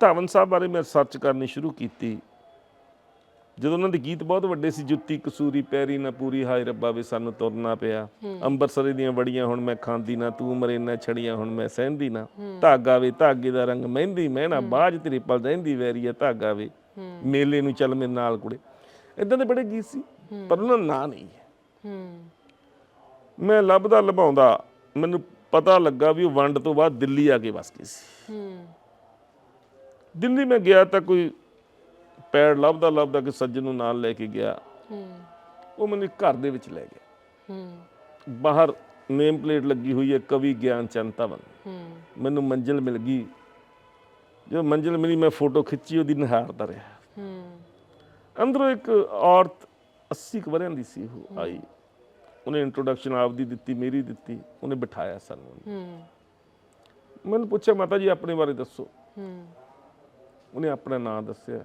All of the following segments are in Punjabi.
ਧਾਵਨ ਸਾਹਿਬ ਬਾਰੇ ਮੈਂ ਸਰਚ ਕਰਨੀ ਸ਼ੁਰੂ ਕੀਤੀ। ਜਦੋਂ ਉਹਨਾਂ ਦੇ ਗੀਤ ਬਹੁਤ ਵੱਡੇ ਸੀ ਜੁੱਤੀ ਕਸੂਰੀ ਪੈਰੀ ਨਾ ਪੂਰੀ ਹਾਏ ਰੱਬਾ ਵੇ ਸਾਨੂੰ ਤੁਰਨਾ ਪਿਆ। ਅੰਬਰਸਰੇ ਦੀਆਂ ਬੜੀਆਂ ਹੁਣ ਮੈਂ ਖਾਂਦੀ ਨਾ ਤੂੰ ਮਰੇ ਨਾ ਛੜੀਆਂ ਹੁਣ ਮੈਂ ਸਹਿੰਦੀ ਨਾ। ਧਾਗਾ ਵੇ ਧਾਗੇ ਦਾ ਰੰਗ ਮਹਿੰਦੀ ਮਹਿਣਾ ਬਾਝ ਤੇਰੀ ਪਲ ਰਹਿੰਦੀ ਵੈਰੀਆ ਧਾਗਾ ਵੇ। ਮੇਲੇ ਨੂੰ ਚੱਲ ਮੇਰੇ ਨਾਲ ਕੁੜੇ। ਇਦਾਂ ਦੇ ਬੜੇ ਗੀਤ ਸੀ ਪਰ ਉਹਨਾਂ ਦਾ ਨਾਂ ਨਹੀਂ ਹੈ। ਮੈਂ ਲੱਭਦਾ ਲਭਾਉਂਦਾ ਮੈਨੂੰ ਪਤਾ ਲੱਗਾ ਵੀ ਉਹ ਵੰਡ ਤੋਂ ਬਾਅਦ ਦਿੱਲੀ ਆ ਕੇ ਵਸ ਗਏ ਸੀ। ਦਿੱਲੀ ਮੈਂ ਗਿਆ ਤਾਂ ਕੋਈ ਪੈੜ ਲੱਭਦਾ ਲੱਭਦਾ ਕਿ ਸੱਜਣ ਨੂੰ ਨਾਲ ਲੈ ਕੇ ਗਿਆ। ਹੂੰ। ਉਹ ਮੈਨੂੰ ਘਰ ਦੇ ਵਿੱਚ ਲੈ ਗਿਆ। ਹੂੰ। ਬਾਹਰ ਨੇਮ ਪਲੇਟ ਲੱਗੀ ਹੋਈ ਹੈ ਕਵੀ ਗਿਆਨ ਹੂੰ। ਮੈਨੂੰ ਮੰਜ਼ਿਲ ਮਿਲ ਗਈ। ਜਦੋਂ ਮੰਜ਼ਿਲ ਮਿਲੀ ਮੈਂ ਫੋਟੋ ਖਿੱਚੀ ਉਹਦੀ ਨਿਹਾਰਦਾ ਰਿਹਾ। ਹੂੰ। ਅੰਦਰੋਂ ਇੱਕ ਔਰਤ 80 ਕੁ ਵਰਿਆਂ ਦੀ ਸੀ ਉਹ ਆਈ। ਉਹਨੇ ਇੰਟਰੋਡਕਸ਼ਨ ਆਪਦੀ ਦਿੱਤੀ ਮੇਰੀ ਦਿੱਤੀ ਉਹਨੇ ਬਿਠਾਇਆ ਸਾਨੂੰ। ਹੂੰ। ਮੈਨੂੰ ਪੁੱਛਿਆ ਮਾਤਾ ਜੀ ਆਪਣੇ ਬਾਰੇ ਦੱਸੋ। ਹੂੰ। ਉਹਨੇ ਆਪਣਾ ਨਾਮ ਦੱਸਿਆ।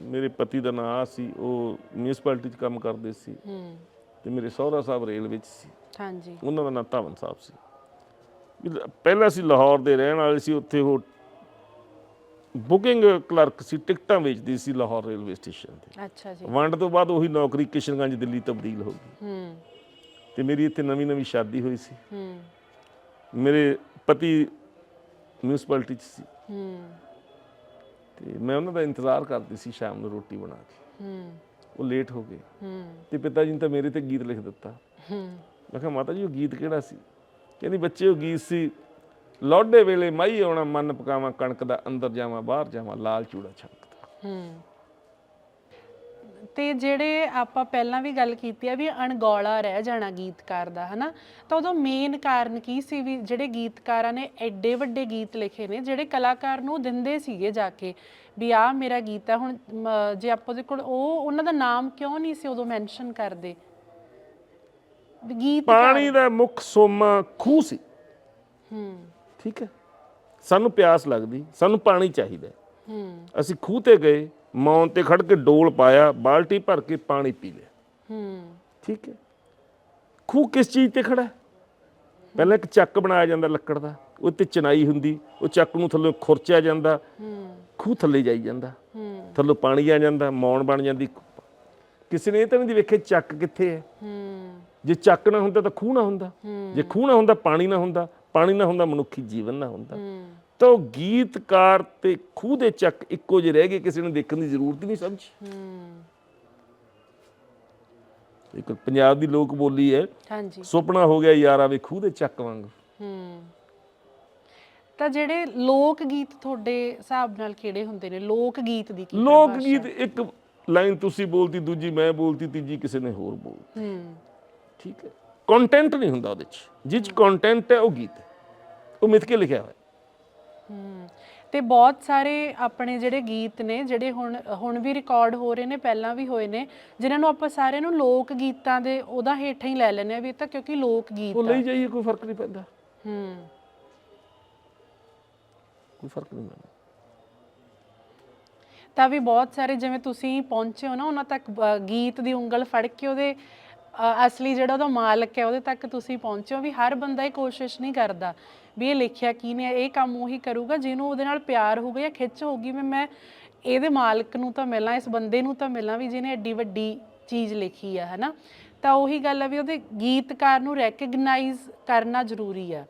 ਮੇਰੇ ਪਤੀ ਦਾ ਨਾਮ ਆ ਸੀ ਉਹ ਮਿਊਨਿਸਪੈਲਿਟੀ 'ਚ ਕੰਮ ਕਰਦੇ ਸੀ। ਤੇ ਮੇਰੇ ਸਹੁਰਾ ਸਾਹਿਬ ਰੇਲ ਵਿੱਚ ਸੀ। ਹਾਂਜੀ। ਉਹਨਾਂ ਦਾ ਨਾਮ ਧਵਨ ਸਾਹਿਬ ਸੀ। ਪਹਿਲਾਂ ਸੀ ਲਾਹੌਰ ਦੇ ਰਹਿਣ ਵਾਲੇ ਸੀ ਉੱਥੇ ਉਹ ਬੁਕਿੰਗ ਕਲਰਕ ਸੀ ਟਿਕਟਾਂ ਵੇਚਦੀ ਸੀ ਲਾਹੌਰ ਰੇਲਵੇ ਸਟੇਸ਼ਨ ਤੇ। ਅੱਛਾ ਜੀ। ਵੰਡ ਤੋਂ ਬਾਅਦ ਉਹੀ ਨੌਕਰੀ ਕਿਸ਼ਨਗੰਜ ਦਿੱਲੀ ਤਬਦੀਲ ਹੋ ਗਈ। ਹੂੰ। ਤੇ ਮੇਰੀ ਇੱਥੇ ਨਵੀਂ ਨਵੀਂ ਸ਼ਾਦੀ ਹੋਈ ਸੀ। ਹੂੰ। ਮੇਰੇ ਪਤੀ ਮਿਊਨਿਸਪੈਲਿਟੀ 'ਚ ਸੀ। ਹੂੰ। ਤੇ ਮੈਂ ਉਹਨਾਂ ਦਾ ਇੰਤਜ਼ਾਰ ਕਰਦੀ ਸੀ ਸ਼ਾਮ ਨੂੰ ਰੋਟੀ ਬਣਾ ਕੇ। ਹੂੰ। ਉਹ ਲੇਟ ਹੋ ਗਏ। ਹੂੰ। ਤੇ ਪਿਤਾ ਜੀ ਨੇ ਤਾਂ ਮੇਰੇ ਤੇ ਗੀਤ ਲਿਖ ਦਿੱਤਾ। ਹੂੰ। ਮੈਂ ਕਿਹਾ ਮਾਤਾ ਜੀ ਉਹ ਗੀਤ ਕਿਹੜਾ ਸੀ? ਕਹਿੰਦੀ ਬੱਚੇ ਉਹ ਗੀਤ ਸੀ ਲੋਡੇ ਵੇਲੇ ਮਾਈ ਆਉਣਾ ਮਨ ਪਕਾਵਾਂ ਕਣਕ ਦਾ ਅੰਦਰ ਜਾਵਾਂ ਬਾਹਰ ਜਾਵਾਂ ਲਾਲ ਚੂੜਾ ਛਣਕਦਾ ਹੂੰ। ਤੇ ਜਿਹੜੇ ਆਪਾਂ ਪਹਿਲਾਂ ਵੀ ਗੱਲ ਕੀਤੀ ਆ ਵੀ ਅਣਗੌਲਾ ਰਹਿ ਜਾਣਾ ਗੀਤਕਾਰ ਦਾ ਹਨਾ? ਤਾਂ ਉਦੋਂ ਮੇਨ ਕਾਰਨ ਕੀ ਸੀ ਵੀ ਜਿਹੜੇ ਗੀਤਕਾਰਾਂ ਨੇ ਐਡੇ ਵੱਡੇ ਗੀਤ ਲਿਖੇ ਨੇ ਜਿਹੜੇ ਕਲਾਕਾਰ ਨੂੰ ਦਿੰਦੇ ਸੀਗੇ ਜਾ ਕੇ ਵੀ ਆ ਮੇਰਾ ਗੀਤ ਹੈ ਹੁਣ ਮ, ਜੇ ਆਪਾਂ ਦੇ ਕੋਲ ਉਹ ਉਹਨਾਂ ਦਾ ਨਾਮ ਕਿਉਂ ਨਹੀਂ ਸੀ ਉਦੋਂ ਮੈਂਸ਼ਨ ਕਰਦੇ? ਵੀ ਗੀਤ ਪਾਣੀ ਦਾ ਮੁੱਖ ਸੋਮਾ ਖੂਹ ਸੀ। ਹੂੰ। ਠੀਕ ਹੈ? ਸਾਨੂੰ ਪਿਆਸ ਲੱਗਦੀ ਸਾਨੂੰ ਪਾਣੀ ਚਾਹੀਦਾ। ਹੈ। ਹੂੰ। ਅਸੀਂ ਖੂਹ ਤੇ ਗਏ ਮੌਨ ਤੇ ਖੜ ਕੇ ਡੋਲ ਪਾਇਆ ਬਾਲਟੀ ਭਰ ਕੇ ਪਾਣੀ ਪੀ ਲਿਆ। ਹੂੰ। ਠੀਕ ਹੈ। ਖੂਹ ਕਿਸ ਚੀਜ਼ ਤੇ ਖੜਾ? ਹੈ ਪਹਿਲਾਂ ਇੱਕ ਚੱਕ ਬਣਾਇਆ ਜਾਂਦਾ ਲੱਕੜ ਦਾ ਉਹ ਤੇ ਚਨਾਈ ਹੁੰਦੀ ਉਹ ਚੱਕ ਨੂੰ ਥੱਲੇ ਖੁਰਚਿਆ ਜਾਂਦਾ। ਹੂੰ। ਖੂਹ ਥੱਲੇ ਜਾਈ ਜਾਂਦਾ। ਹੂੰ। ਥੱਲੋਂ ਪਾਣੀ ਆ ਜਾਂਦਾ ਮੌਣ ਬਣ ਜਾਂਦੀ। ਕਿਸੇ ਨੇ ਇਹ ਤਾਂ ਨਹੀਂ ਵੇਖੇ ਚੱਕ ਕਿੱਥੇ ਹੈ? ਹੂੰ। ਜੇ ਚੱਕ ਨਾ ਹੁੰਦਾ ਤਾਂ ਖੂਹ ਨਾ ਹੁੰਦਾ। ਜੇ ਖੂਹ ਨਾ ਹੁੰਦਾ ਪਾਣੀ ਨਾ ਹੁੰਦਾ। ਪਾਣੀ ਨਾ ਹੁੰਦਾ ਮਨੁੱਖੀ ਜੀਵਨ ਨਾ ਹੁੰਦਾ। ਹੂੰ। ਤਾਂ ਉਹ ਗੀਤਕਾਰ ਤੇ ਖੂਹ ਦੇ ਚੱਕ ਇੱਕੋ ਜਿਹੇ ਰਹਿ ਗਏ ਕਿਸੇ ਨੂੰ ਦੇਖਣ ਦੀ ਜ਼ਰੂਰਤ ਹੀ ਨਹੀਂ ਸਮਝੀ ਹੂੰ। ਇੱਕ ਪੰਜਾਬ ਦੀ ਲੋਕ ਬੋਲੀ ਹੈ। ਹਾਂਜੀ। ਸੁਪਨਾ ਹੋ ਗਿਆ ਯਾਰਾ ਵੇ ਖੂਹ ਦੇ ਚੱਕ ਵਾਂਗ। ਹੂੰ। ਤਾਂ ਜਿਹੜੇ ਲੋਕ ਗੀਤ ਤੁਹਾਡੇ ਹਿਸਾਬ ਨਾਲ ਕਿਹੜੇ ਹੁੰਦੇ ਨੇ? ਲੋਕ ਗੀਤ ਦੀ ਕੀ ਲੋਕ ਪਰਿਭਾਸ਼ਾ? ਗੀਤ ਇੱਕ ਲਾਈਨ ਤੁਸੀਂ ਬੋਲਤੀ ਦੂਜੀ ਮੈਂ ਬੋਲਤੀ ਤੀਜੀ ਕਿਸੇ ਨੇ ਹੋਰ ਬੋਲ ਹੂੰ। ਠੀਕ ਹੈ। ਕੰਟੈਂਟ ਨਹੀਂ ਹੁੰਦਾ ਉਹਦੇ ਚ। ਜਿਹ ਚ ਕੰਟੈਂਟ ਹੈ ਉਹ ਗੀਤ ਹੈ। ਉਹ ਮਿੱਥ ਕੇ ਲਿਖਿਆ ਹੋਇਆ ਹੂੰ। ਤੇ ਬਹੁਤ ਸਾਰੇ ਆਪਣੇ ਜਿਹੜੇ ਗੀਤ ਨੇ ਜਿਹੜੇ ਹੁਣ ਹੁਣ ਵੀ ਰਿਕਾਰਡ ਹੋ ਰਹੇ ਨੇ ਪਹਿਲਾਂ ਵੀ ਹੋਏ ਨੇ ਜਿਨ੍ਹਾਂ ਨੂੰ ਆਪਾਂ ਸਾਰਿਆਂ ਨੂੰ ਲੋਕ ਗੀਤਾਂ ਦੇ ਉਹਦਾ ਹੇਠਾਂ ਹੀ ਲੈ ਲੈਂਦੇ ਆ ਵੀ ਇਹ ਤਾਂ ਕਿਉਂਕਿ ਲੋਕ ਗੀਤ ਉਹ ਆ। ਲਈ ਜਾਈਏ ਕੋਈ ਫ਼ਰਕ ਨਹੀਂ ਪੈਂਦਾ। ਹੂੰ। ਕੋਈ ਫ਼ਰਕ ਨਹੀਂ ਪੈਂਦਾ। ਤਾਂ ਵੀ ਬਹੁਤ ਸਾਰੇ ਜਿਵੇਂ ਤੁਸੀਂ ਪਹੁੰਚੇ ਹੋ ਨਾ ਉਹਨਾਂ ਤੱਕ ਅ, ਗੀਤ ਦੀ ਉਂਗਲ ਫੜ ਕੇ ਉਹਦੇ ਅ, ਅਸਲੀ ਜਿਹੜਾ ਉਹਦਾ ਮਾਲਕ ਹੈ ਉਹਦੇ ਤੱਕ ਤੁਸੀਂ ਪਹੁੰਚੇ ਵੀ ਹਰ ਬੰਦਾ ਇਹ ਕੋਸ਼ਿਸ਼ ਨਹੀਂ ਕਰਦਾ ਵੀ ਇਹ ਲਿਖਿਆ ਕੀ ਨੇ ਇਹ ਕੰਮ ਉਹੀ ਕਰੂਗਾ ਜਿਹਨੂੰ ਉਹਦੇ ਨਾਲ ਪਿਆਰ ਹੋਊਗਾ ਜਾਂ ਖਿੱਚ ਹੋਊਗੀ ਵੀ ਮੈਂ ਇਹਦੇ ਮਾਲਕ ਨੂੰ ਤਾਂ ਮਿਲਾਂ ਇਸ ਬੰਦੇ ਨੂੰ ਤਾਂ ਮਿਲਾਂ ਵੀ ਜਿਹਨੇ ਐਡੀ ਵੱਡੀ ਚੀਜ਼ ਲਿਖੀ ਆ ਹਨਾ? ਤਾਂ ਉਹੀ ਗੱਲ ਆ ਵੀ ਉਹਦੇ ਗੀਤਕਾਰ ਨੂੰ ਰੈਕਗਨਾਈਜ਼ ਕਰਨਾ ਜ਼ਰੂਰੀ ਆ।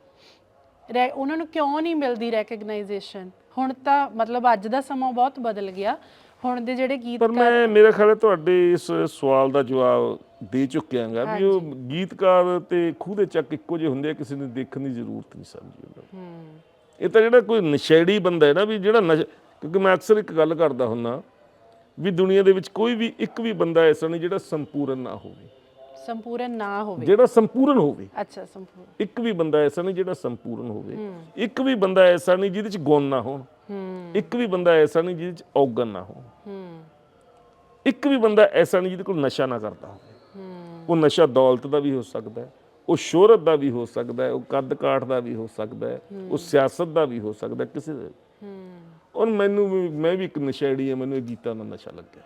ਰੈ- ਉਹਨਾਂ ਨੂੰ ਕਿਉਂ ਨਹੀਂ ਮਿਲਦੀ ਰੈਕਗਨਾਈਜੇਸ਼ਨ ਹੁਣ ਤਾਂ ਮਤਲਬ ਅੱਜ ਦਾ ਸਮਾਂ ਬਹੁਤ ਬਦਲ ਗਿਆ। ਹੁਣ ਦੇ ਜਿਹੜੇ ਪਰ ਮੈਂ ਮੇਰਾ ਖਿਆਲ ਹੈ ਤੁਹਾਡੇ ਇਸ ਸਵਾਲ ਦਾ ਜਵਾਬ ਦੇ ਚੁੱਕਿਆਂਗਾ ਵੀ ਉਹ ਗੀਤਕਾਰ ਤੇ ਖੂਹ ਦੇ ਚੱਕ ਇੱਕੋ ਜਿਹੇ ਹੁੰਦੇ ਆ ਕਿਸੇ ਨੇ ਦੇਖਣ ਦੀ ਜ਼ਰੂਰਤ ਨਹੀਂ ਸਮਝੀ ਉਹਨਾਂ ਨੂੰ। ਇਹ ਤਾਂ ਜਿਹੜਾ ਕੋਈ ਨਸ਼ੇੜੀ ਬੰਦਾ ਹੈ ਨਾ ਵੀ ਜਿਹੜਾ ਕਿਉਂਕਿ ਮੈਂ ਅਕਸਰ ਇੱਕ ਗੱਲ ਕਰਦਾ ਹੁੰਨਾ ਵੀ ਦੁਨੀਆ ਦੇ ਵਿੱਚ ਕੋਈ ਵੀ ਇੱਕ ਵੀ ਬੰਦਾ ਐਸਾ ਨਹੀਂ ਜਿਹੜਾ ਸੰਪੂਰਨ ਨਾ ਹੋਵੇ। ਸੰਪੂਰਨ ਨਾ ਹੋਵੇ। ਜਿਹੜਾ ਸੰਪੂਰਨ ਹੋਵੇ। ਅੱਛਾ ਸੰਪੂਰਨ। ਇੱਕ ਵੀ ਬੰਦਾ ਐਸਾ ਨਹੀਂ ਜਿਹੜਾ ਸੰਪੂਰਨ ਹੋਵੇ। ਇੱਕ ਵੀ ਬੰਦਾ ਐਸਾ ਨਹੀਂ ਜਿਹਦੇ ਚ ਗੁਣ ਨਾ ਹੋਣ। ਇੱਕ ਵੀ ਬੰਦਾ ਐਸਾ ਨਹੀਂ ਜਿਹਦੇ ਚ ਔਗਣ ਨਾ ਹੋਣ। ਹੂੰ। ਇੱਕ ਵੀ ਬੰਦਾ ਐਸਾ ਨਹੀਂ ਜਿਹਦੇ ਕੋਲ ਨਸ਼ਾ ਨਾ ਕਰਦਾ ਹੋਵੇ। ਉਹ ਨਸ਼ਾ ਦੌਲਤ ਦਾ ਵੀ ਹੋ ਸਕਦਾ ਹੈ ਉਹ ਸ਼ੋਹਰਤ ਦਾ ਵੀ ਹੋ ਸਕਦਾ ਹੈ ਉਹ ਕੱਦ ਕਾਠ ਦਾ ਵੀ ਹੋ ਸਕਦਾ ਹੈ ਉਹ ਸਿਆਸਤ ਦਾ ਵੀ ਹੋ ਸਕਦਾ ਕਿਸੇ ਦਾ। ਹੂੰ। ਔਰ ਮੈਨੂੰ ਵੀ- ਮੈਂ ਵੀ ਇੱਕ ਨਸ਼ੇੜੀ ਹਾਂ ਮੈਨੂੰ ਇਹ ਗੀਤਾਂ ਦਾ ਨਸ਼ਾ ਲੱਗਿਆ।